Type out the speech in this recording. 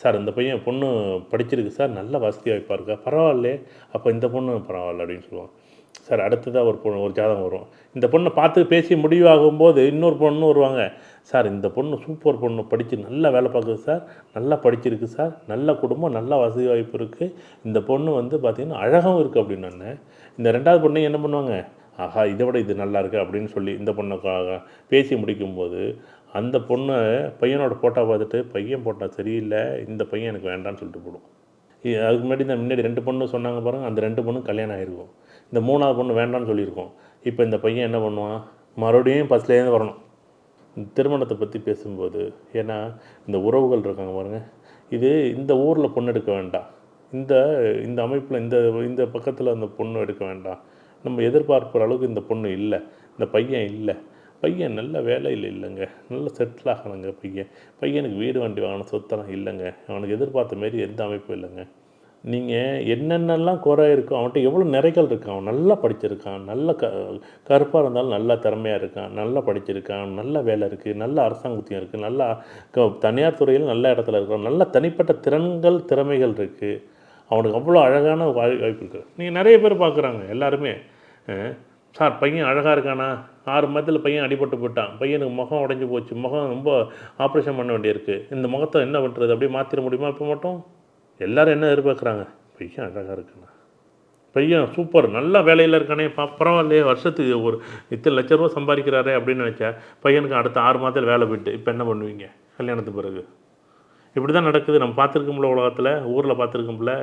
Sir இந்த பையன் பொண்ணு படிச்சிருக்கு சார் நல்ல வசதி வாய்ப்பாக இருக்கா? பரவாயில்லே அப்போ இந்த பொண்ணு பரவாயில்ல அப்படின்னு சொல்லுவான். சார் அடுத்ததாக ஒரு பொண்ணு ஒரு ஜாதகம் வரும். இந்த பொண்ணை பார்த்து பேசி முடிவாகும்போது இன்னொரு பொண்ணு வருவாங்க. சார் இந்த பொண்ணு சூப்பர் பொண்ணு படித்து நல்லா வேலை பார்க்குது சார் நல்லா படிச்சிருக்கு சார் நல்ல குடும்பம் நல்ல வசதி வாய்ப்பு இருக்குது இந்த பொண்ணு வந்து பார்த்திங்கன்னா அழகாகவும் இருக்குது அப்படின்னு இந்த ரெண்டாவது பொண்ணு என்ன பண்ணுவாங்க? ஆஹா இதை விட இது நல்லா இருக்குது அப்படின்னு சொல்லி இந்த பொண்ணை பேசி முடிக்கும்போது அந்த பொண்ணு பையனோட ஃபோட்டோ பார்த்துட்டு பையன் போட்டா சரியில்லை இந்த பையன் எனக்கு வேண்டாம்னு சொல்லிட்டு போடும். அதுக்கு முன்னாடி இந்த முன்னாடி ரெண்டு பொண்ணு சொன்னாங்க பாருங்கள் அந்த ரெண்டு பொண்ணும் கல்யாணம் ஆகிருக்கும் இந்த மூணாவது பொண்ணு வேண்டாம்னு சொல்லியிருக்கோம். இப்போ இந்த பையன் என்ன பண்ணுவான்? மறுபடியும் ஃபஸ்ட்லேருந்து வரணும். இந்த திருமணத்தை பற்றி பேசும்போது ஏன்னா இந்த உறவுகள் இருக்காங்க பாருங்கள் இது இந்த ஊரில் பொண்ணு எடுக்க வேண்டாம். இந்த இந்த அமைப்பில் இந்த இந்த பக்கத்தில் அந்த பொண்ணு எடுக்க வேண்டாம். நம்ம எதிர்பார்க்குற அளவுக்கு இந்த பொண்ணு இல்லை இந்த பையன் இல்லை. பையன் நல்ல வேலையில் இல்லைங்க. நல்ல செட்டில் ஆகணுங்க பையன். பையனுக்கு வீடு வண்டி வாங்கின சொத்தெல்லாம் இல்லைங்க. அவனுக்கு எதிர்பார்த்த மாரி எந்த அமைப்பும் இல்லைங்க. நீங்கள் என்னென்னலாம் குறை இருக்கோ அவன்கிட்ட எவ்வளோ நிறைகள் இருக்கான். அவன் நல்லா படிச்சிருக்கான். நல்ல க கருப்பாக இருந்தாலும் நல்லா திறமையாக இருக்கான். நல்லா படிச்சிருக்கான். நல்ல வேலை இருக்குது நல்ல அரசாங்கத்தையும் இருக்குது நல்லா க தனியார் துறையில் நல்ல இடத்துல இருக்கான் நல்ல தனிப்பட்ட திறன்கள் திறமைகள் இருக்குது அவனுக்கு அவ்வளோ அழகான வாய் வாய்ப்பு இருக்குது நீங்கள் நிறைய பேர் பார்க்குறாங்க எல்லாருமே. சார் பையன் அழகாக இருக்கானா? ஆறு மாதத்தில் பையன் அடிபட்டு போயிட்டான். பையனுக்கு முகம் உடஞ்சி போச்சு. முகம் ரொம்ப ஆப்ரேஷன் பண்ண வேண்டியிருக்கு. இந்த முகத்தை என்ன பண்ணுறது அப்படியே மாற்றிட முடியுமா இப்போ மட்டும்? எல்லோரும் என்ன எதிர்பார்க்குறாங்க? பையன் அழகாக இருக்கானா? பையன் சூப்பர் நல்லா வேலையில் இருக்கானே. பா பரவாயில்லையே. வருஷத்துக்கு ஒரு இத்தனை லட்ச ரூபா சம்பாதிக்கிறாரே அப்படின்னு நினச்சா பையனுக்கு அடுத்த ஆறு மாதத்தில் வேலை போயிட்டு இப்போ என்ன பண்ணுவீங்க? கல்யாணத்துக்கு பிறகு. இப்படி தான் நடக்குது. நம்ம பார்த்துருக்கோம்ல உலகத்தில் ஊரில் பார்த்துருக்கோம்ல.